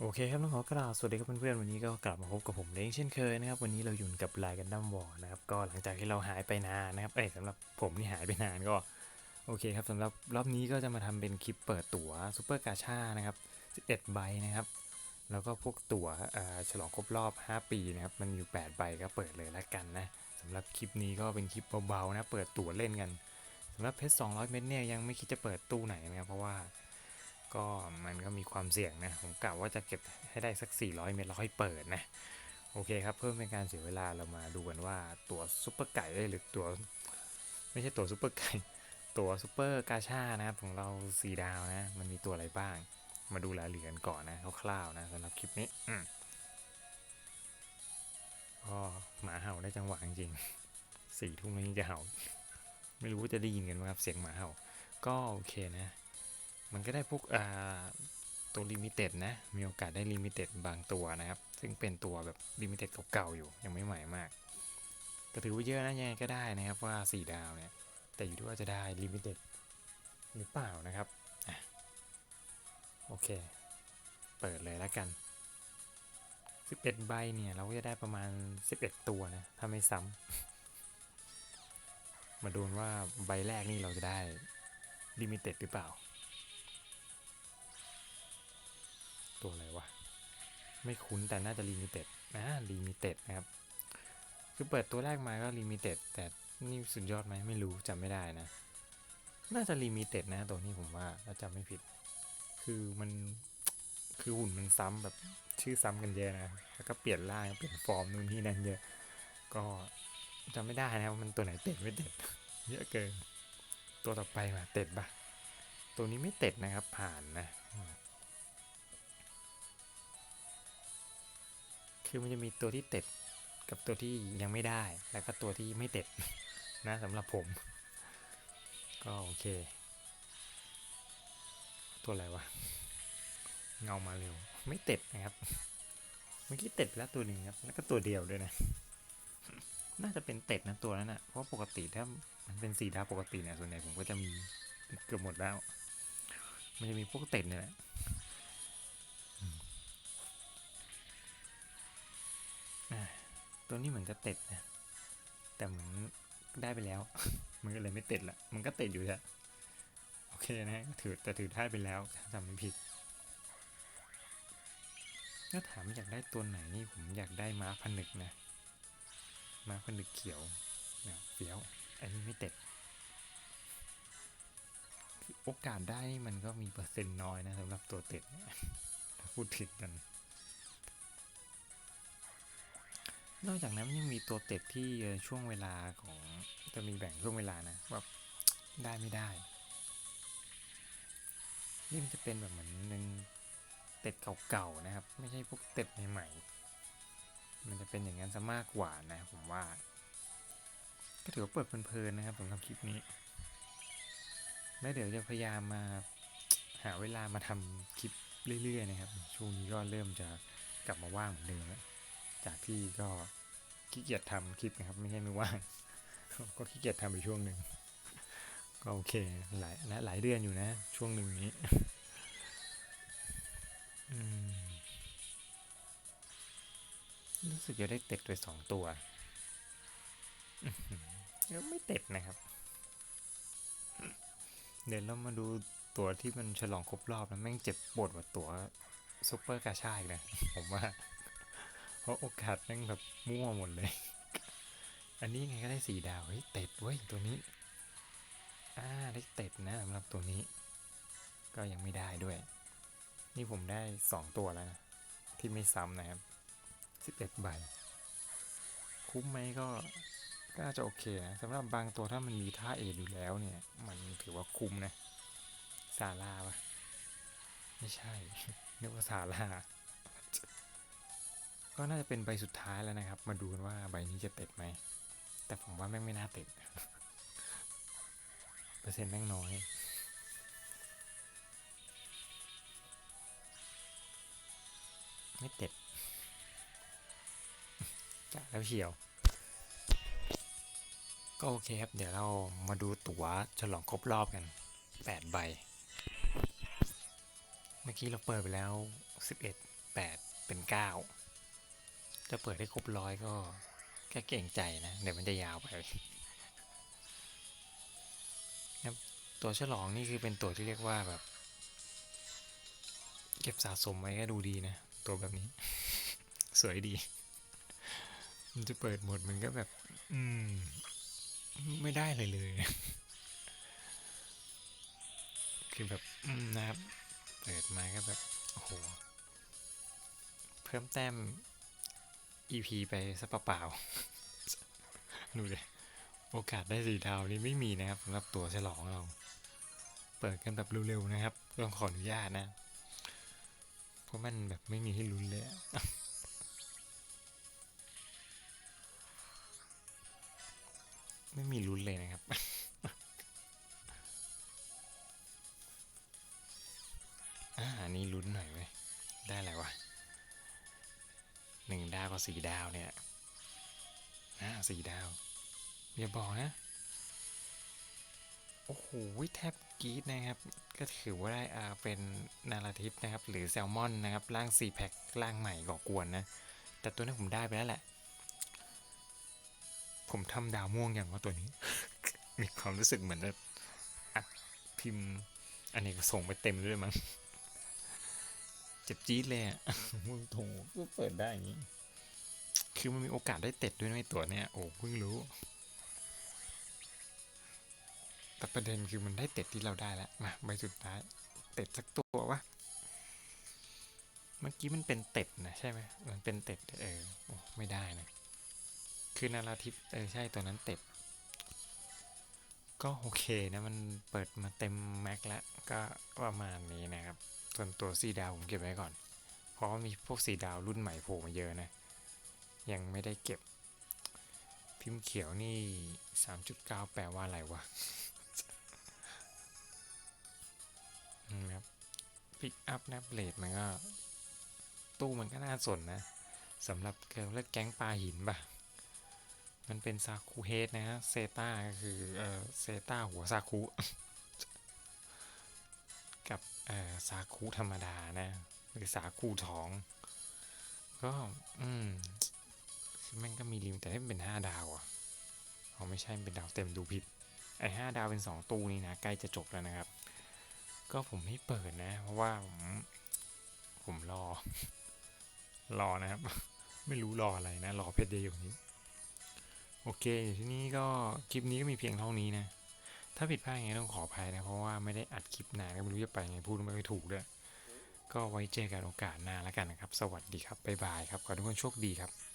โอเคครับต้องขอกราบสวัสดีครับเพื่อนๆวันนี้ก็กลับมาพบกับผมเล้งเช่นเคยนะครับวันนี้เราอยู่กับรายกันดั้มวอร์นะครับก็หลังจากที่เราหายไปนานนะครับเอ้สำหรับผมที่หายไปนานก็โอเคครับสำหรับรอบนี้ก็จะมาทำเป็นคลิปเปิดตั๋วซูเปอร์กาชานะครับ11ใบนะครับ แล้วก็พวกตั๋วเอ่อฉลองครบรอบ 5 ปีนะครับมันอยู่ 8 ใบก็เปิดเลยละกันนะสำหรับคลิปนี้ก็เป็นคลิปเบาๆนะเปิดตั๋วเล่นกันสำหรับเพชร200 เม็ดเนี่ยยังไม่คิดจะเปิดตู้ไหนนะครับเพราะว่า ก็มันก็มีความเสี่ยงนะ ผมกะว่าจะเก็บให้ได้สัก 400 เมตรแล้วค่อยเปิดนะ โอเคครับ เพื่อเป็นการเสียเวลาเรามาดูกันว่าตัวซุปเปอร์ไก่ได้หรือตัว ไม่ใช่ตัวซุปเปอร์ไก่ตัวซุปเปอร์กาชานะครับของเราสีดาวนะ มันมีตัวอะไรบ้าง มาดูรายละเอียดกันก่อนนะคร่าวๆนะสำหรับคลิปนี้อืมก็หมาเห่าได้จังหวะจริงสี่ทุ่มแล้วยังจะเห่า ไม่รู้ว่าจะได้ยินกันไหมครับเสียงหมาเห่า ก็โอเคนะ มันก็ได้พวกตัวลิมิเต็ดนะ มีโอกาสได้ลิมิเต็ดบางตัวนะครับ ซึ่งเป็นตัวแบบลิมิเต็ดเก่าๆอยู่ ยังไม่ใหม่มาก ก็ถือว่าเยอะนะยังไงก็ได้นะครับว่า 4 ดาวเนี่ย แต่อยู่ที่ว่าจะได้ลิมิเต็ดหรือเปล่านะครับอโอเค เปิดเลยแล้วกัน 11 ใบเนี่ย เราก็จะได้ประมาณ 11 ตัวนะ ถ้าไม่ซ้ำ มาดูกันว่าใบแรกนี่เราจะได้ลิมิเต็ดหรือเปล่า ตัวอะไรวะ ไม่คุ้นแต่น่าจะลิมิเต็ดนะลิมิเต็ดนะครับ คือเปิดตัวแรกมาก็ลิมิเต็ดแต่นี่สุดยอดไหมไม่รู้จำไม่ได้นะ น่าจะลิมิเต็ดนะตัวนี้ผมว่าถ้าจำไม่ผิด คือมันคือหุ่นมันซ้ำแบบชื่อซ้ำกันเยอะนะ แล้วก็เปลี่ยนร่างเปลี่ยนฟอร์มนู่นนี่นั่นเยอะ ก็จำไม่ได้นะว่ามันตัวไหนเต็ดไม่เต็ดเยอะเกิน ตัวต่อไปมาเต็ดปะตัวนี้ไม่เต็ดนะครับผ่านนะ คือมันจะมีตัวที่เต็ดกับตัวที่ยังไม่ได้ แล้วก็ตัวที่ไม่เต็ดนะสำหรับผม ก็โอเค ตัวอะไรวะ เงามาเร็ว ไม่เต็ดนะครับ เมื่อกี้เต็ดไปแล้วตัวหนึ่งครับ แล้วก็ตัวเดียวด้วยนะ น่าจะเป็นเต็ดนะตัวนั้นนะเพราะปกติถ้ามันเป็นสีดาวปกติเนี่ยส่วนใหญ่ผมก็จะมีเกือบหมดแล้ว มันจะมีพวกเต็ดเนี่ยแหละ ตัวนี้เหมือนจะต็ดนะ แต่เหมือนได้ไปแล้ว มันก็เลยไม่ต็ดละ มันก็ต็ดอยู่แหละโอเคนะถือแต่ถือได้ไปแล้วจำไม่ผิดถ้าถามอยากได้ตัวไหนนี่ผมอยากได้ม้าผนึกนะ ม้าผนึกเขียวเนี่ยเฟี้ยว อันนี้ไม่เต็ด โอกาสได้มันก็มีเปอร์เซ็นต์น้อยนะสำหรับตัวเต็ดถ้าพูดผิดกัน นอกจากนั้นยังมีตัวเต็ดที่ช่วงเวลาของจะมีแบ่งช่วงเวลานะว่าได้ไม่ได้ นี่มันจะเป็นแบบเหมือนหนึ่งเต็ดเก่าๆนะครับ ไม่ใช่พวกเต็ดใหม่ๆมันจะเป็นอย่างนั้นซะมากกว่านะผมว่า ก็ถือว่าเปิดเพลินๆนะครับสำหรับคลิปนี้ แล้วเดี๋ยวจะพยายามมาหาเวลามาทำคลิปเรื่อยๆนะครับ ช่วงนี้ก็เริ่มจะกลับมาว่างเหมือนเดิมแล้ว จากที่ก็ขี้เกียจทำคลิปนะครับ ไม่ใช่ไม่ว่าง ก็ขี้เกียจทำไปช่วงหนึ่งก็โอเคหลายนะหลายเดือนอยู่นะ ช่วงหนึ่งนี้รู้สึกจะได้เต็ดไปสองตัวอื้อหือยังไม่เต็ดนะครับ เดี๋ยวเรามาดูตัวที่มันฉลองครบรอบนะแม่งเจ็บปวดกว่าตัวซุปเปอร์กาชาอีกนะ ผมว่า ราะโอกาสแม่งแบบมั่วหมดเลย อันนี้ไงก็ได้สี่ดาว เฮ้ย เต็ดเว้ยตัวนี้ อ่า ได้เต็ดนะสำหรับตัวนี้ ก็ยังไม่ได้ด้วย นี่ผมได้สองตัวแล้วนะ ที่ไม่ซ้ำนะครับสิบเอ็ดใบ คุ้มไหมก็ ก็จะโอเคนะสำหรับบางตัวถ้ามันมีท่าเอดอยู่แล้วเนี่ย มันถือว่าคุ้มนะ ซาร่าปะไม่ใช่นึกว่าซาร่า ก็น่าจะเป็นใบสุดท้ายแล้วนะครับ มาดูกันว่าใบนี้จะเต็ดไหม แต่ผมว่าแม่งไม่น่าเต็ดเปอร์เซ็นต์แม่งน้อยไม่เต็ดจะแล้วเชียว ก็โอเคครับ เดี๋ยวเรามาดูตั๋วฉลองครบรอบกัน 8 ใบ เมื่อกี้เราเปิดไปแล้ว 11แปดเป็นเก้า จะเปิดให้ครบร้อยก็แค่เก่งใจนะ เดี๋ยวมันจะยาวไปครับตัวฉลองนี่คือเป็นตัวที่เรียกว่าแบบ เก็บสะสมไว้ก็ดูดีนะ ตัวแบบนี้ สวยดี มันจะเปิดหมดมันก็แบบ อืม ไม่ได้เลยเลย คือแบบ อืมนะครับ เปิดมาก็แบบ โอ้โห เพิ่มแต้ม EP ไปซะเปล่าๆ ดูเลยโอกาสได้สีดาวนี่ไม่มีนะครับสำหรับตัวฉลองเรา เปิดกันแบบเร็วๆนะครับต้องขออนุญาตนะ เพราะมันแบบไม่มีให้ลุ้นเลยไม่มีลุ้นเลยนะครับ สี่ดาวเนี่ยอ่าสี่ดาวอย่าบอกนะ โอ้โหแทบกีดนะครับ ก็ถือว่าได้อ่าเป็นนาราทิปนะครับ หรือแซลมอนนะครับ ร่าง4แพ็คร่างใหม่ก่อกวนนะ แต่ตัวนี้ผมได้ไปแล้วแหละ ผมทำดาวม่วงอย่างว่าตัวนี้ มีความรู้สึกเหมือนแบบอัดพิมพ์ อันนี้ก็ส่งไปเต็มด้วยมั้ง เจ็บจี๊ดเลยอะมึงโถก็เปิดได้อย่างนี้ คือมันมีโอกาสได้เต็ดด้วยนะไอ้ตัวเนี้ยโอ้เพิ่งรู้ แต่ประเด็นคือมันได้เต็ดที่เราได้แล้วมาใบสุดท้าย เต็ดสักตัววะ เมื่อกี้มันเป็นเต็ดนะใช่ไหมมันเป็นเต็ดเออโอ้ไม่ได้นะ คือนาราทิปเออใช่ตัวนั้นเต็ด ก็โอเคนะมันเปิดมาเต็มแม็กแล้ว ก็ประมาณนี้นะครับ ส่วนตัวสีดาวผมเก็บไว้ก่อน เพราะว่ามีพวกสีดาวรุ่นใหม่โผล่มาเยอะนะ ยังไม่ได้เก็บ พิมพ์เขียวนี่ 3.9 แปลว่าอะไรวะนะครับพิกอัพนะเบลดมันก็ ตู้มันก็น่าสนนะสำหรับเกิร์ลแก๊งปลาหินป่ะมันเป็นซาคูเฮดนะฮะเซต้าก็คือเออเซต้าหัวซาคุกับเออซาคุธรรมดานะ หรือสาคูทอง ก็ อืม คือแม่งก็มีลิมแต่ให้มันเป็นห้าดาวอะเอาไม่ใช่เป็นดาวเต็มดูผิด ไอ้ห้าดาวเป็นสองตู้นี่นะ ใกล้จะจบแล้วนะครับ ก็ผมไม่เปิดนะ เพราะว่าผมผมรอ รอนะครับ ไม่รู้รออะไรนะ รอเพชรเดียวนี้ โอเคทีนี้ก็คลิปนี้ก็มีเพียงเท่านี้นะ ถ้าผิดพลาดยังไงต้องขออภัยนะ เพราะว่าไม่ได้อัดคลิปนานก็ไม่รู้จะไปไงพูดไม่ถูกด้วยก็ไว้เจอกันโอกาสหน้าแล้วกันนะครับ สวัสดีครับ บ๊ายบายครับ ขอทุกคนโชคดีครับ